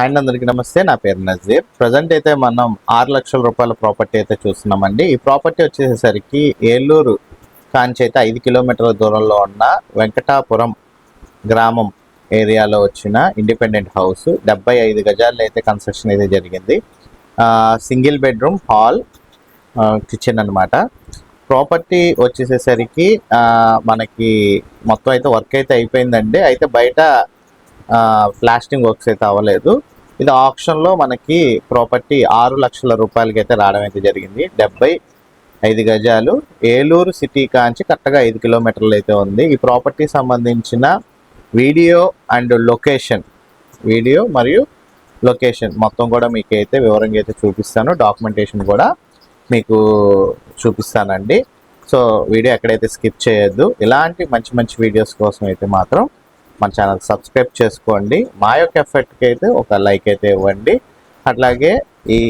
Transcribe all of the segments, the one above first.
And అందరికి నమస్తే నా పేరు నజీర్. ప్రజెంట్ అయితే మనం ఆరు లక్షల రూపాయల ప్రాపర్టీ అయితే చూస్తున్నామండి. ఈ ప్రాపర్టీ వచ్చేసరికి ఏలూరు కాంచి అయితే ఐదు కిలోమీటర్ల దూరంలో ఉన్న వెంకటాపురం గ్రామం ఏరియాలో వచ్చిన ఇండిపెండెంట్ హౌస్ డెబ్బై ఐదు గజాల్లో అయితే కన్స్ట్రక్షన్ అయితే జరిగింది. సింగిల్ బెడ్రూమ్ హాల్ కిచెన్ అనమాట ప్రాపర్టీ వచ్చేసేసరికి మనకి మొత్తం అయితే వర్క్ అయితే అయిపోయిందండి. అయితే బయట ప్లాస్టింగ్ వర్క్స్ అయితే అవ్వలేదు. ఇది ఆప్షన్లో మనకి ప్రాపర్టీ ఆరు లక్షల రూపాయలకి అయితే రావడం అయితే జరిగింది. డెబ్బై ఐదు గజాలు. ఏలూరు సిటీ కాంచి కరెక్ట్గా ఐదు కిలోమీటర్లు అయితే ఉంది. ఈ ప్రాపర్టీ సంబంధించిన వీడియో అండ్ లొకేషన్ వీడియో మరియు లొకేషన్ మొత్తం కూడా మీకు అయితే వివరంగా అయితే చూపిస్తాను. డాక్యుమెంటేషన్ కూడా మీకు చూపిస్తానండి. సో వీడియో ఎక్కడైతే స్కిప్ చేయొద్దు. ఇలాంటి మంచి మంచి వీడియోస్ కోసం అయితే మాత్రం మన ఛానల్ సబ్స్క్రైబ్ చేసుకోండి. మా యొక్క ఎఫెక్ట్కి అయితే ఒక లైక్ అయితే ఇవ్వండి. అట్లాగే ఈ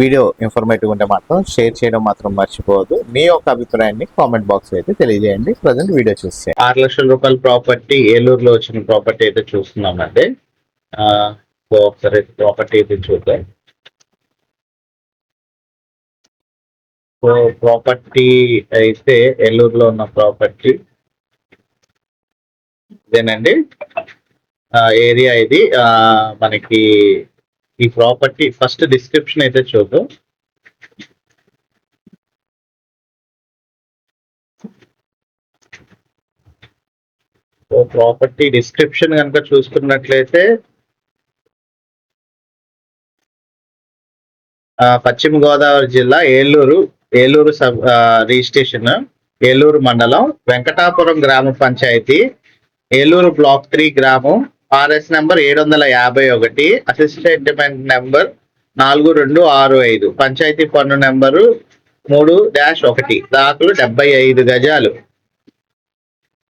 వీడియో ఇన్ఫర్మేటివ్ ఉంటే మాత్రం షేర్ చేయడం మాత్రం మర్చిపోవద్దు. మీ యొక్క అభిప్రాయాన్ని కామెంట్ బాక్స్ అయితే తెలియజేయండి. ప్రజెంట్ వీడియో చూస్తే. ఆరు లక్షల రూపాయల ప్రాపర్టీ ఏలూరులో వచ్చిన ప్రాపర్టీ అయితే చూస్తున్నామండి. సో ఒకసారి ప్రాపర్టీ అయితే చూద్దాం. సో ప్రాపర్టీ అయితే ఏలూరులో ఉన్న ప్రాపర్టీ. ఇదేనండి. ఏరియా ఇది. మనకి ఈ ప్రాపర్టీ ఫస్ట్ డిస్క్రిప్షన్ అయితే చూద్దాం. సో ప్రాపర్టీ డిస్క్రిప్షన్ కనుక చూసుకున్నట్లయితే పశ్చిమ గోదావరి జిల్లా ఏలూరు ఏలూరు సబ్ రిజిస్ట్రేషన్ ఏలూరు మండలం వెంకటాపురం గ్రామ పంచాయతీ ఏలూరు బ్లాక్ త్రీ గ్రామం ఆర్ఎస్ నెంబర్ ఏడు వందల యాభై ఒకటి అసిస్టెంట్ నెంబర్ నాలుగు రెండు ఆరు ఐదు పంచాయతీ పన్ను నెంబరు మూడు డాష్ ఒకటి దాఖలు డెబ్బై ఐదు గజాలు.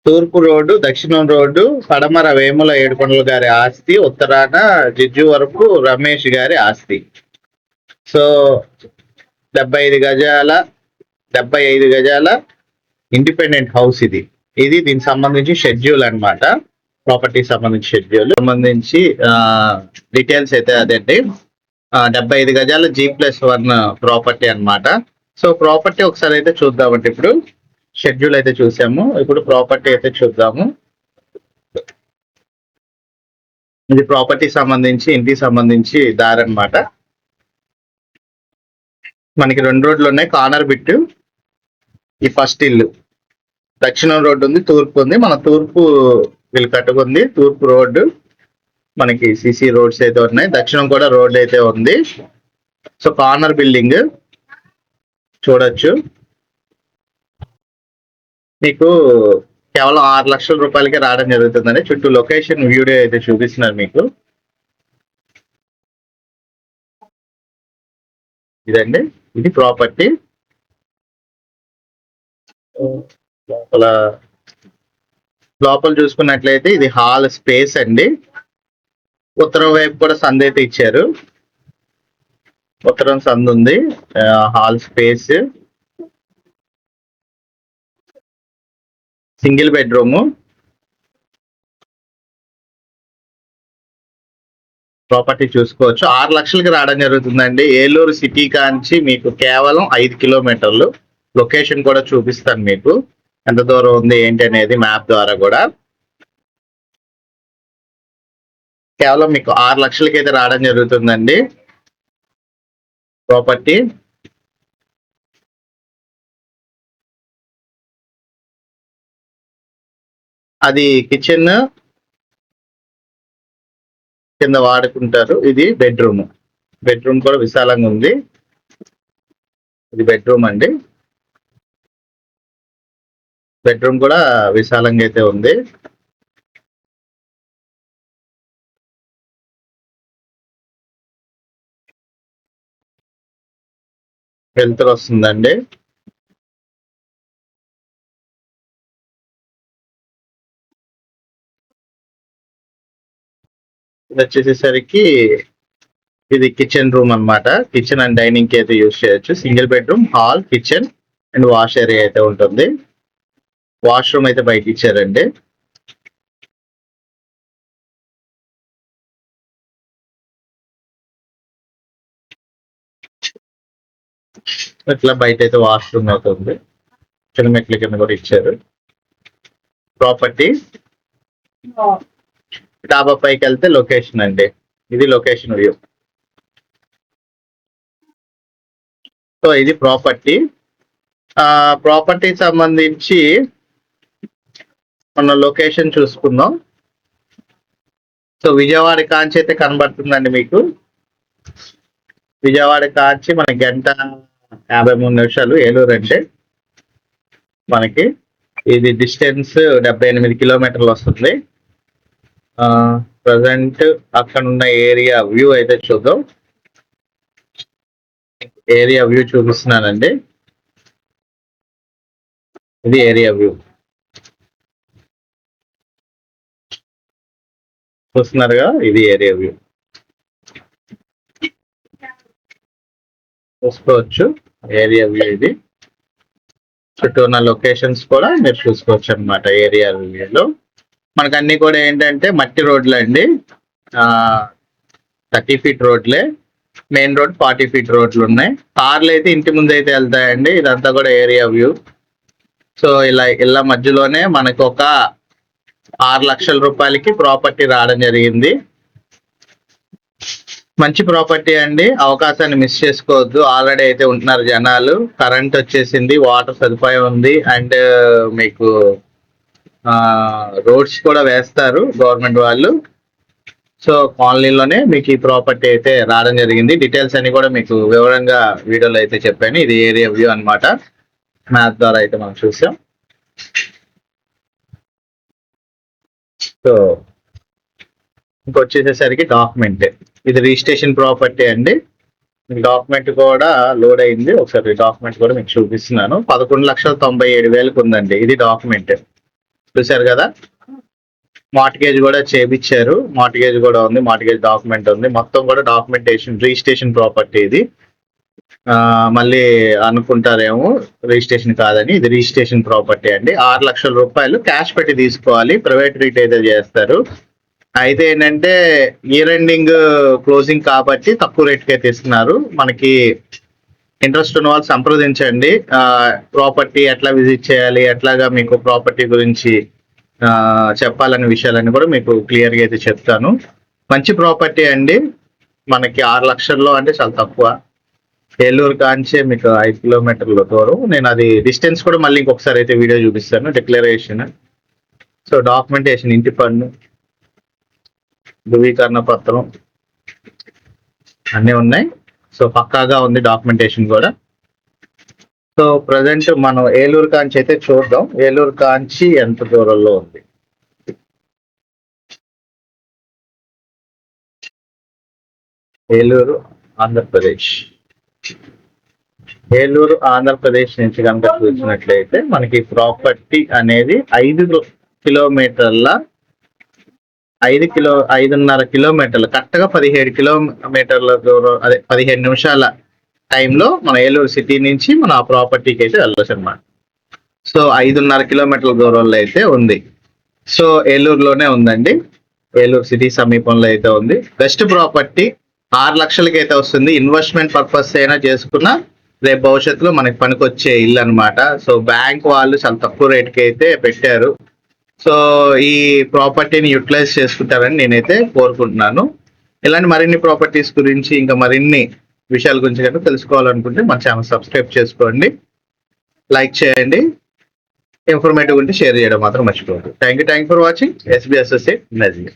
తూర్పు రోడ్డు దక్షిణం రోడ్డు పడమర వేముల ఏడుకొండల గారి ఆస్తి ఉత్తరాన జిజ్జు వరకు రమేష్ గారి ఆస్తి. సో డెబ్బై ఐదు గజాల డెబ్బై ఐదు గజాల ఇండిపెండెంట్ హౌస్ ఇది. ఇది దీనికి సంబంధించి షెడ్యూల్ అన్నమాట. ప్రాపర్టీ సంబంధించి షెడ్యూల్. సంబంధించి డీటెయిల్స్ అయితే అదండి. డెబ్బై ఐదు గజాల జీ ప్లస్ వన్ ప్రాపర్టీ అనమాట సో ప్రాపర్టీ ఒకసారి అయితే చూద్దామంటే ఇప్పుడు. షెడ్యూల్ అయితే చూసాము. ఇప్పుడు ప్రాపర్టీ అయితే చూద్దాము. ఇది ప్రాపర్టీ సంబంధించి ఇంటికి సంబంధించి దారి అన్నమాట. మనకి రెండు రోడ్లు ఉన్నాయి. కార్నర్ బిట్టు ఈ ఫస్ట్ ఇల్లు. దక్షిణం రోడ్డు ఉంది తూర్పు ఉంది. మన తూర్పు వీళ్ళు కట్టుకుంది తూర్పు రోడ్డు. మనకి సిసి రోడ్స్ అయితే ఉన్నాయి. దక్షిణం కూడా రోడ్ అయితే ఉంది. సో కార్నర్ బిల్డింగ్ చూడొచ్చు. మీకు కేవలం ఆరు లక్షల రూపాయలకి రావడం జరుగుతుందండి. చుట్టూ లొకేషన్ వీడియో అయితే చూపిస్తున్నారు మీకు. ఇదండి. ఇది ప్రాపర్టీ. లోపల లోపల చూసుకున్నట్లయితే ఇది హాల్ స్పేస్ అండి. ఉత్తరం వైపు కూడా సంద్ అయితే ఇచ్చారు ఉత్తరం సంద్ ఉంది. Hall space. Single bedroom. Property చూసుకోవచ్చు. ఆరు లక్షలకి రావడం జరుగుతుందండి. ఏలూరు సిటీ కాంచి మీకు కేవలం ఐదు కిలోమీటర్లు. లొకేషన్ కూడా చూపిస్తాను మీకు. ఎంత దూరం ఉంది ఏంటి అనేది మ్యాప్ ద్వారా కూడా. కేవలం మీకు ఆరు లక్షలకి అయితే రావడం జరుగుతుందండి. ప్రాపర్టీ అది కిచెన్ కింద వాడుకుంటారు. ఇది బెడ్రూమ్ బెడ్రూమ్ కూడా విశాలంగా ఉంది. ఇది బెడ్రూమ్ అండి. బెడ్రూమ్ కూడా విశాలంగా అయితే ఉంది. వెళ్తురు వస్తుందండి. ఇది వచ్చేసేసరికి ఇది కిచెన్ రూమ్ అన్నమాట. కిచెన్ అండ్ డైనింగ్కి అయితే యూస్ చేయొచ్చు. Single bedroom hall kitchen and wash area అయితే ఉంటుంది. వాష్రూమ్ అయితే బయట ఇచ్చారండి ఇట్లా బయట అయితే వాష్రూమ్ అవుతుంది. చిన్న మెట్ల కింద కూడా ఇచ్చారు. ప్రాపర్టీ? డాబా పైకి వెళ్తే లొకేషన్ అండి. ఇది లొకేషన్ వ్యూ. సో ఇది ప్రాపర్టీ. ప్రాపర్టీ సంబంధించి మన లొకేషన్ చూసుకుందాం. సో విజయవాడ కాంచి అయితే కనబడుతుందండి మీకు. విజయవాడ కాంచి మన గంట యాభై మూడు నిమిషాలు ఏలూరు అంటే మనకి. ఇది డిస్టెన్స్ డెబ్బై ఎనిమిది కిలోమీటర్లు వస్తుంది. ప్రజెంట్ అక్కడ ఉన్న ఏరియా వ్యూ అయితే చూద్దాం. ఏరియా వ్యూ చూపిస్తున్నానండి. ఇది ఏరియా వ్యూ చూస్తున్నారుగా ఇది ఏరియా వ్యూ. చూసుకోవచ్చు ఏరియా వ్యూ ఇది. చుట్టూ ఉన్న లొకేషన్స్ కూడా మీరు చూసుకోవచ్చు అనమాట ఏరియా వ్యూలో. మనకు అన్ని కూడా ఏంటంటే మట్టి రోడ్లు అండి. థర్టీ ఫీట్ రోడ్లే. మెయిన్ రోడ్ ఫార్టీ ఫీట్ రోడ్లు ఉన్నాయి. కార్లు అయితే ఇంటి ముందు అయితే వెళ్తాయండి. ఇదంతా కూడా ఏరియా వ్యూ. సో ఇలా ఇళ్ళ మధ్యలోనే మనకు ఒక ఆరు లక్షల రూపాయలకి ప్రాపర్టీ రావడం జరిగింది. మంచి ప్రాపర్టీ అండి. అవకాశాన్ని మిస్ చేసుకోవద్దు. ఆల్రెడీ అయితే ఉంటున్నారు జనాలు. కరెంట్ వచ్చేసింది. వాటర్ సదుపాయం ఉంది. అండ్ uh, మీకు రోడ్స్ కూడా వేస్తారు గవర్నమెంట్ వాళ్ళు. సో కాలనీలోనే మీకు ఈ ప్రాపర్టీ అయితే రావడం జరిగింది. డీటెయిల్స్ అన్ని కూడా మీకు వివరంగా వీడియోలో అయితే చెప్పాను. ఇది ఏరియా వ్యూ అనమాట మ్యాప్ ద్వారా అయితే మనం చూసాం. సో ఇంకొచ్చేసేసరికి డాక్యుమెంట్ ఇది రిజిస్ట్రేషన్ ప్రాపర్టీ అండి. డాక్యుమెంట్ కూడా లోడ్ అయింది. ఒకసారి డాక్యుమెంట్ కూడా మీకు చూపిస్తున్నాను. పదకొండు లక్షల తొంభై ఏడు వేలకు ఉందండి. ఇది డాక్యుమెంట్ చూశారు కదా? మార్టిగేజ్ కూడా చేపించారు మార్టిగేజ్ కూడా ఉంది. మార్టిగేజ్ డాక్యుమెంట్ ఉంది. మొత్తం కూడా డాక్యుమెంటేషన్ రిజిస్ట్రేషన్ ప్రాపర్టీ ఇది. మళ్ళీ అనుకుంటారేమో రిజిస్ట్రేషన్ కాదని. ఇది రిజిస్ట్రేషన్ ప్రాపర్టీ అండి. ఆరు లక్షల రూపాయలు క్యాష్ పెట్టి తీసుకోవాలి. ప్రైవేట్ రీట్ అయితే చేస్తారు. అయితే ఏంటంటే ఇయర్ ఎండింగ్ క్లోజింగ్ కాబట్టి తక్కువ రేట్కే తీసుకున్నారు మనకి ఇంట్రెస్ట్ ఉన్న వాళ్ళు సంప్రదించండి. ప్రాపర్టీ ఎట్లా విజిట్ చేయాలి ఎట్లాగా మీకు ప్రాపర్టీ గురించి చెప్పాలని చెప్పాలనే విషయాలన్నీ కూడా మీకు క్లియర్గా అయితే చెప్తాను. మంచి ప్రాపర్టీ అండి. మనకి ఆరు లక్షల్లో అంటే చాలా తక్కువ. ఏలూరు కాంచే మీకు ఐదు కిలోమీటర్ల దూరం. నేను అది డిస్టెన్స్ కూడా మళ్ళీ ఇంకొకసారి అయితే వీడియో చూపిస్తాను డిక్లరేషన్ సో డాక్యుమెంటేషన్ ఇంటి పన్ను ధృవీకరణ పత్రం అన్నీ ఉన్నాయి. సో పక్కాగా ఉంది డాక్యుమెంటేషన్ కూడా. సో ప్రజెంట్ మనం ఏలూరు కాంచి అయితే చూద్దాం. ఏలూరు కాంచి ఎంత దూరంలో ఉంది? ఏలూరు ఆంధ్రప్రదేశ్. ఏలూరు ఆంధ్రప్రదేశ్ నుంచి కనుక చూసినట్లయితే మనకి ప్రాపర్టీ అనేది ఐదు కిలోమీటర్ల ఐదు కిలో ఐదున్నర కిలోమీటర్లు కరెక్ట్గా పదిహేడు కిలోమీటర్ల దూరం అదే పదిహేడు నిమిషాల టైంలో మన ఏలూరు సిటీ నుంచి మన ఆ ప్రాపర్టీకి అయితే వెళ్ళొచ్చు అనమాట సో ఐదున్నర కిలోమీటర్ల దూరంలో అయితే ఉంది. సో ఏలూరులోనే ఉందండి. ఏలూరు సిటీ సమీపంలో అయితే ఉంది. బెస్ట్ ప్రాపర్టీ ఆరు లక్షలకి అయితే వస్తుంది. ఇన్వెస్ట్మెంట్ పర్పస్ అయినా చేసుకున్నా రేపు భవిష్యత్తులో మనకి పనికొచ్చే ఇల్లు అనమాట సో బ్యాంక్ వాళ్ళు చాలా తక్కువ రేట్కి అయితే పెట్టారు. సో ఈ ప్రాపర్టీని యూటిలైజ్ చేసుకుంటారని నేనైతే కోరుకుంటున్నాను. ఇలాంటి మరిన్ని ప్రాపర్టీస్ గురించి ఇంకా మరిన్ని విషయాల గురించి కనుక తెలుసుకోవాలనుకుంటే మన ఛానల్ సబ్స్క్రైబ్ చేసుకోండి. లైక్ చేయండి. ఇన్ఫర్మేటివ్ ఉంటే షేర్ చేయడం మాత్రం మర్చిపోవద్దు. Thank you thank for watching SBSSA Nazir